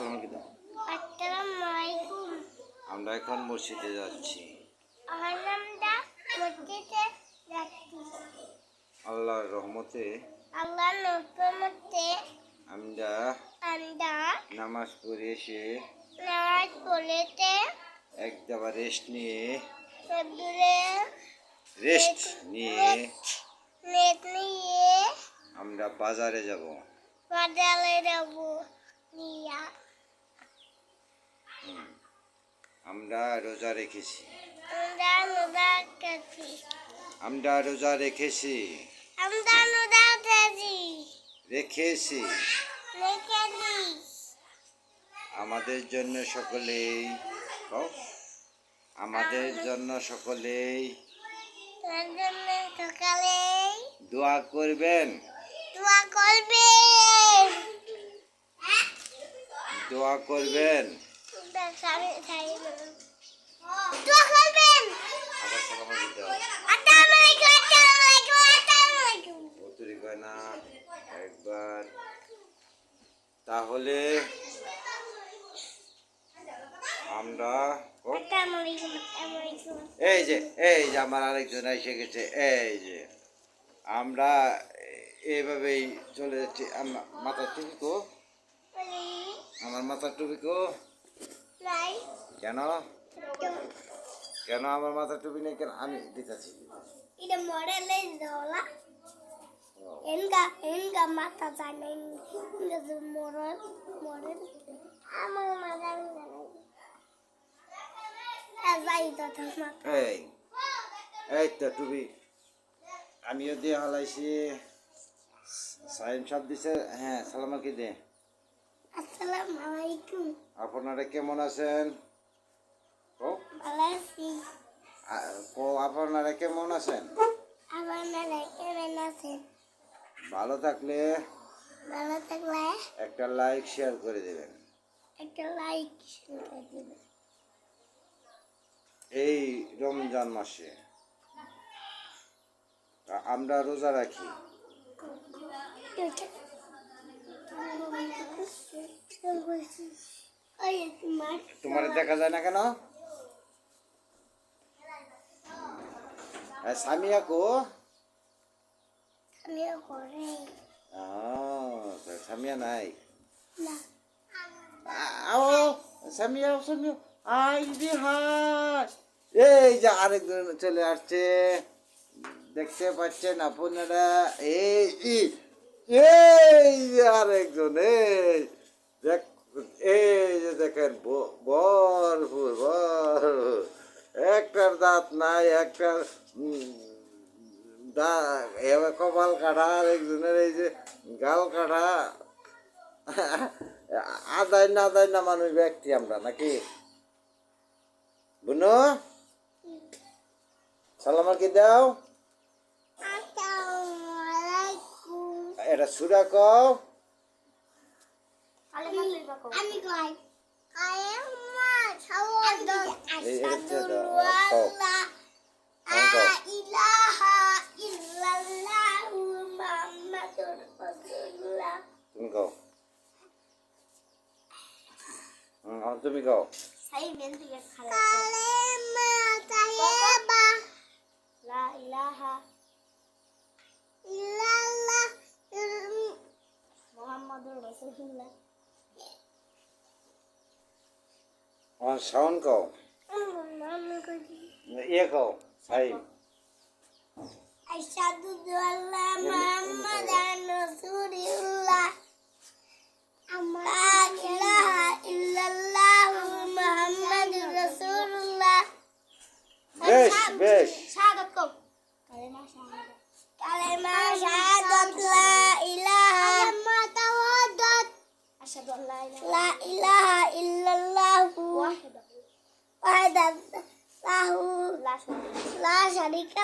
সালাম কি দাও। আমরা এখন মসজিদে যাচ্ছি। আল্লাহর রহমতে আল্লাহ নবমতে আমরা আমরা নামাজ পড়ে এসে নামাজ পড়েতে এক দাবা রেস্ট নিয়ে রেস্ট নিয়ে নিয়ে আমরা বাজারে যাব। বাজারে যাব নিয়া আমরা রোজা রেখেছি। আমরা রোজা রেখেছি। রেখেছি। আমাদের জন্য সকলেই আমাদের জন্য সকলেই দোয়া করবেন। দোয়া করবে দোয়া করবেন। দেখাবে খাইবে দোয়া করবেন আবার সালাম দিতে আসসালামু আলাইকুম আসসালামু আলাইকুম আসসালামু আলাইকুম অতুরি কয় না একবার তাহলে আমরা এই যে এই যে আমার আরেকজন এসে গেছে এই যে। আমরা এইভাবেই চলে যাচ্ছি। আমার মাথার টুপি কো আমার মাথার টুপি কো কেন? কেন আমার মাথার টুপি নেই কেন আমি দিতেছি? এটা মডেলে দলা এনগা এনগা মাথা জানে মডেল মডেল আমার মাথা জানে যাই তো তোর মাথা। এই এই তো টুপি। আমিও দিয়ে হালাইছি। সাইম সাহেব দিছে। হ্যাঁ সালামা কি দে। আসসালামু আলাইকুম। আপনারা কেমন আছেন? ও? ভালো আছি। ও আপনারা কেমন আছেন? নানা কেমন আছেন? ভালো থাকলে ভালো থাকলে একটা লাইক শেয়ার করে দেবেন। একটা লাইক করে দিবেন। এই রমজান মাসে আমরা রোজা রাখি। তোমার দেখা যায় না কেন? আর সামিয়া কো? আমিও করে ও, তা সামিয়া নাই। না। সামিয়া সামিয়া। আই রে হাই এই যে আরেকজন চলে আসছে। দেখতে পাচ্ছেন আপনারা। এই। এই, যে আরেকজন এই। দেখ এই যে দেখেন ভরপুর ভরপুর। একটার দাঁত নাই একটার কপাল কাটা আর একজনের এই যে গাল কাটা। আদায় না আদায় না মানুষ ব্যক্তি আমরা নাকি? বুনো? সালামার কি দাও আসসালামু আলাইকুম এটা সুরা কও। আমি কই? কও। আল্লা হ্যাঁ, কও। ইলাহা ইল্লাল্লাহু মুহাম্মাদুর রাসূলুল্লাহ। তুমি কও। হুম, তুমি কও। সাই মেন থেকে খালা কালেমা তাইয়্যিবা লা ইলাহা ইল্লাল্লাহ কও আমি কই ইয়ে কও সাই আশহাদু আল্লা মুহাম্মাদান রাসূলুল্লাহ লা ইলাহা ইল্লাল্লাহ মুহাম্মাদুর রাসূলুল্লাহ বেশ বেশ শাহাদাত কও কালেমা শাহাদাত কালেমা শাহাদাত লা ইলাহা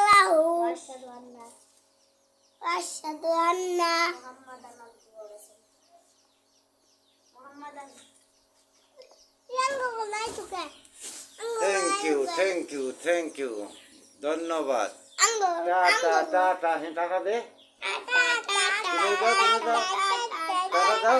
লাহু আশহাদু আন্না আশহাদু আন্না মুহাম্মাদান আবদুহু মুহাম্মাদান ইয়াঙ্গো বলাই তুকে thank you thank you thank you ধন্যবাদ আঙ্গো টাটা টাটা হ্যাঁ টাটা দে টাটা টাটা তুমি দাও, তুমি দাও। টাটা দাও।